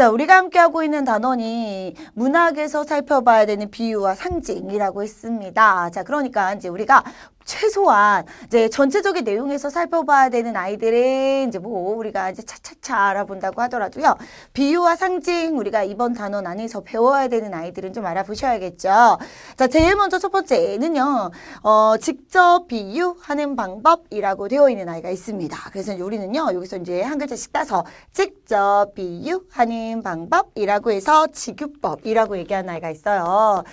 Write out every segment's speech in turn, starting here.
자, 우리가 함께하고 있는 단원이 문학에서 살펴봐야 되는 비유와 상징이라고 했습니다. 자, 그러니까 이제 우리가 최소한 이제 전체적인 내용에서 살펴봐야 되는 아이들은 이제 뭐 우리가 이제 차차차 알아본다고 하더라도요. 비유와 상징 우리가 이번 단원 안에서 배워야 되는 아이들은 좀 알아보셔야겠죠. 자, 제일 먼저 첫 번째는요. 어, 직접 비유하는 방법이라고 되어 있는 아이가 있습니다. 그래서 이제 우리는요. 여기서 이제 한 글자씩 따서 직접 비유하는 방법이라고 해서 지규법이라고 얘기하는 아이가 있어요.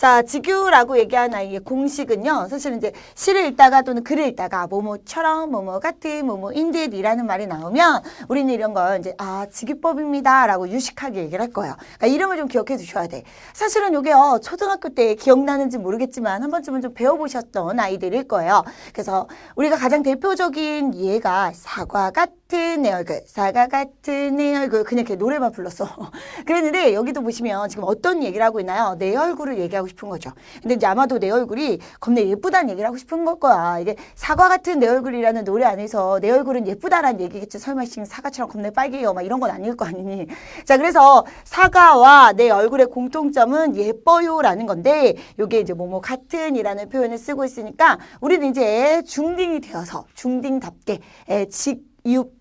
자, 지규라고 얘기하는 아이의 공식은요. 사실은 이제 시를 읽다가 또는 글을 읽다가 뭐뭐처럼 뭐뭐 같은 뭐뭐인 듯이라는 말이 나오면 우리는 이런 걸 이제 아, 지규법입니다라고 유식하게 얘기를 할 거예요. 그러니까 이름을 좀 기억해 두셔야 돼. 사실은 이게요. 초등학교 때 기억나는지 모르겠지만 한 번쯤은 좀 배워보셨던 아이들일 거예요. 그래서 우리가 가장 대표적인 예가 사과 같은 내 얼굴, 사과 같은 내 얼굴 그냥 이렇게 노래만 불렀어. 그랬는데 여기도 보시면 지금 어떤 얘기를 하고 있나요? 내 얼굴을 얘기하고 싶은 거죠. 근데 이제 아마도 내 얼굴이 겁나 예쁘다는 얘기를 하고 싶은 걸 거야. 이게 사과 같은 내 얼굴이라는 노래 안에서 내 얼굴은 예쁘다라는 얘기겠지. 설마 지금 사과처럼 겁나 빨개요. 막 이런 건 아닐 거 아니니. 자, 그래서 사과와 내 얼굴의 공통점은 예뻐요라는 건데 요게 이제 뭐뭐 같은이라는 표현을 쓰고 있으니까 우리는 이제 중딩이 되어서 중딩답게 에, 직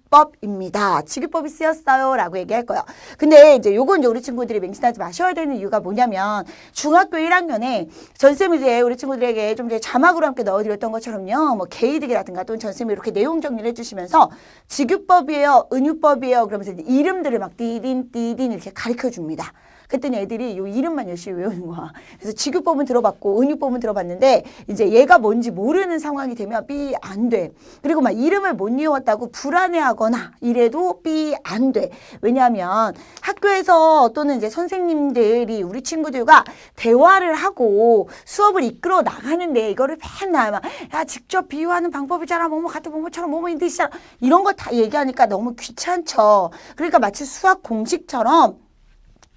유 법입니다. 지규법이 쓰였어요 라고 얘기할 거예요. 근데 이제 요건 이제 우리 친구들이 맹신하지 마셔야 되는 이유가 뭐냐면 중학교 1학년에 전쌤이 이제 우리 친구들에게 좀 이제 자막으로 함께 넣어드렸던 것처럼요. 뭐 개이득이라든가 또는 전쌤이 이렇게 내용 정리를 해주시면서 지규법이에요, 은유법이에요. 그러면서 이름들을 막 띠딘 띠딘 이렇게 가르쳐 줍니다. 그랬더니 애들이 요 이름만 열심히 외우는 거야. 그래서 지규법은 들어봤고 은유법은 들어봤는데 이제 얘가 뭔지 모르는 상황이 되면 삐 안 돼. 그리고 막 이름을 못 외웠다고 불안해하거나 이래도 삐 안 돼. 왜냐하면 학교에서 또는 이제 선생님들이 우리 친구들과 대화를 하고 수업을 이끌어 나가는데 이거를 맨날 막 야, 직접 비유하는 방법이잖아. 뭐뭐 같은 뭐뭐처럼 뭐뭐 인 듯이잖아. 이런 거 다 얘기하니까 너무 귀찮죠. 그러니까 마치 수학 공식처럼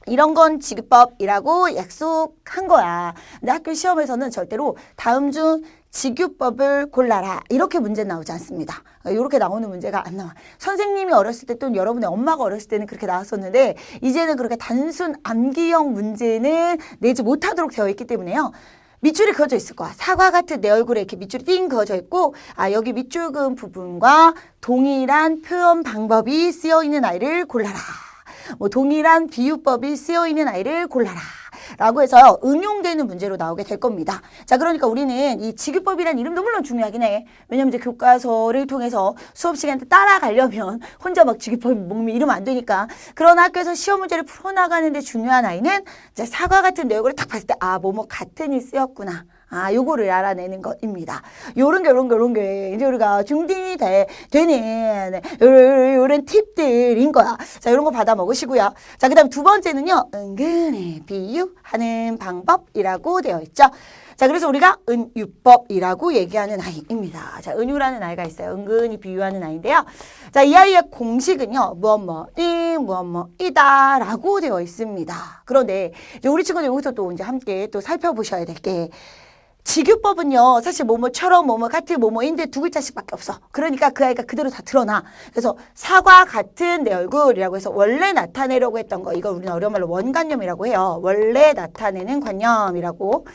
이런 건 지규법이라고 약속한 거야. 근데 학교 시험에서는 절대로 다음 중 지규법을 골라라. 이렇게 문제 나오지 않습니다. 이렇게 나오는 문제가 안 나와. 선생님이 어렸을 때 또는 여러분의 엄마가 어렸을 때는 그렇게 나왔었는데 이제는 그렇게 단순 암기형 문제는 내지 못하도록 되어 있기 때문에요. 밑줄이 그어져 있을 거야. 사과 같은 내 얼굴에 이렇게 밑줄이 띵 그어져 있고, 아, 여기 밑줄 그은 부분과 동일한 표현 방법이 쓰여 있는 아이를 골라라. 뭐 동일한 비유법이 쓰여 있는 아이를 골라라. 라고 해서요, 응용되는 문제로 나오게 될 겁니다. 자, 그러니까 우리는 이 지규법이라는 이름도 물론 중요하긴 해. 왜냐면 이제 교과서를 통해서 수업 시간 때 따라가려면 혼자 막 지규법 몸이 이러면 안 되니까. 그런 학교에서 시험 문제를 풀어나가는데 중요한 아이는 이제 사과 같은 내용을 딱 봤을 때, 아, 뭐뭐 같은이 쓰였구나. 아, 요거를 알아내는 것입니다. 요런 게, 요런 게, 요런 게, 이제 우리가 중딩이 돼, 되는, 요런, 요런 팁들인 거야. 자, 요런 거 받아 먹으시고요. 자, 그 다음 두 번째는요, 은근히 비유하는 방법이라고 되어 있죠. 자, 그래서 우리가 은유법이라고 얘기하는 아이입니다. 자, 은유라는 아이가 있어요. 은근히 비유하는 아이인데요. 자, 이 아이의 공식은요, 무엇 뭐, 이, 무엇 뭐, 이다 라고 되어 있습니다. 그런데 이제 우리 친구들 여기서 또 이제 함께 또 살펴보셔야 될 게, 지규법은요, 사실 뭐뭐처럼 뭐뭐 같은 뭐뭐인데 두 글자씩밖에 없어. 그러니까 그 아이가 그대로 다 드러나. 그래서 사과 같은 내 얼굴이라고 해서 원래 나타내려고 했던 거, 이걸 우리는 어려운 말로 원관념이라고 해요. 원래 나타내는 관념이라고.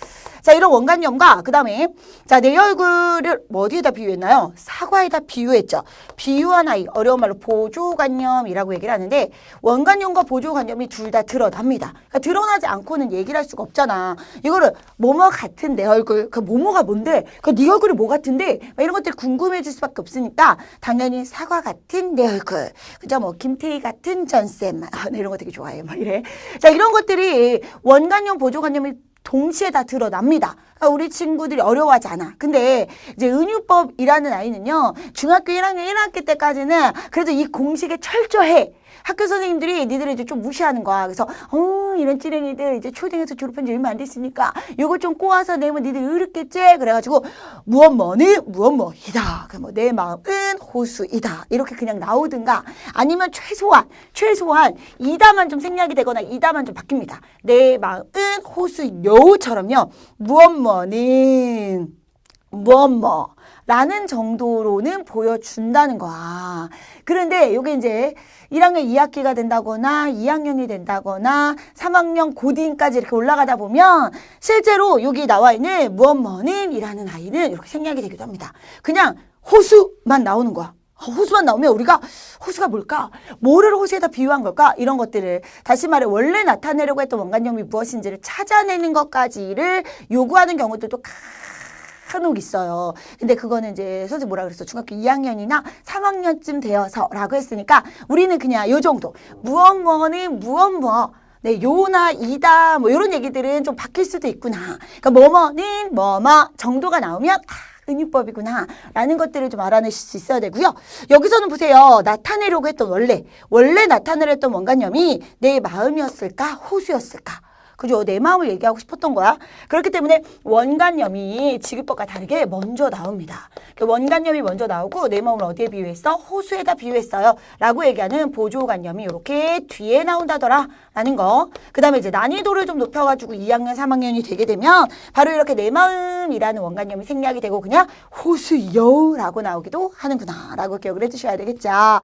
자, 이런 원관념과 그 다음에 자, 내 얼굴을 뭐 어디에다 비유했나요? 사과에다 비유했죠. 비유한 아이, 어려운 말로 보조관념이라고 얘기를 하는데 원관념과 보조관념이 둘 다 드러납니다. 그러니까 드러나지 않고는 얘기를 할 수가 없잖아. 이거를 뭐뭐 같은 내 얼굴, 그 뭐뭐가 뭔데? 그 네 얼굴이 뭐 같은데? 막 이런 것들이 궁금해질 수밖에 없으니까 당연히 사과 같은 내 얼굴, 그죠? 뭐 김태희 같은 전쌤, 아, 나 이런 거 되게 좋아해요. 막 이래. 자, 이런 것들이 원관념, 보조관념이 동시에 다 드러납니다. 그러니까 우리 친구들이 어려워하지 않아. 근데 이제 은유법이라는 아이는요, 중학교 1학년 1학기 때까지는 그래도 이 공식에 철저해. 학교 선생님들이 니들을 이제 좀 무시하는 거야. 그래서, 어, 이런 찌랭이들 이제 초등에서 졸업한 지 얼마 안 됐으니까 요거 좀 꼬아서 내면 니들 어렵겠지? 그래가지고, 무엇 뭐니? 무엇 뭐이다. 그 뭐, 내 마음은 호수이다. 이렇게 그냥 나오든가 아니면 최소한, 최소한 이다만 좀 생략이 되거나 이다만 좀 바뀝니다. 내 마음은 호수요처럼요. 무엇 뭐는 뭐, 뭐, 라는 정도로는 보여준다는 거야. 그런데 요게 이제 1학년 2학기가 된다거나 2학년이 된다거나 3학년 고딩까지 이렇게 올라가다 보면 실제로 여기 나와 있는 무엇 뭐는 이라는 아이는 이렇게 생략이 되기도 합니다. 그냥 호수만 나오는 거야. 어, 호수만 나오면 우리가 호수가 뭘까? 뭐를 호수에다 비유한 걸까? 이런 것들을 다시 말해 원래 나타내려고 했던 원관념이 무엇인지를 찾아내는 것까지를 요구하는 경우들도 간혹 있어요. 근데 그거는 이제 선생님 뭐라 그랬어? 중학교 2학년이나 3학년쯤 되어서라고 했으니까 우리는 그냥 요 정도. 뭐는 무엇 뭐. 네, 요나 이다 뭐 이런 얘기들은 좀 바뀔 수도 있구나. 그러니까 뭐뭐는 뭐뭐 정도가 나오면 아, 은유법이구나 라는 것들을 좀 알아내실 수 있어야 되고요. 여기서는 보세요. 나타내려고 했던 원래 원래 나타내려 했던 원관념이 내 마음이었을까 호수였을까 그죠? 내 마음을 얘기하고 싶었던 거야. 그렇기 때문에 원관념이 지급법과 다르게 먼저 나옵니다. 그 원관념이 먼저 나오고 내 마음을 어디에 비유했어? 호수에다 비유했어요. 라고 얘기하는 보조관념이 이렇게 뒤에 나온다더라. 라는 거. 그 다음에 이제 난이도를 좀 높여가지고 2학년, 3학년이 되게 되면 바로 이렇게 내 마음이라는 원관념이 생략이 되고 그냥 호수요 라고 나오기도 하는구나. 라고 기억을 해주셔야 되겠죠.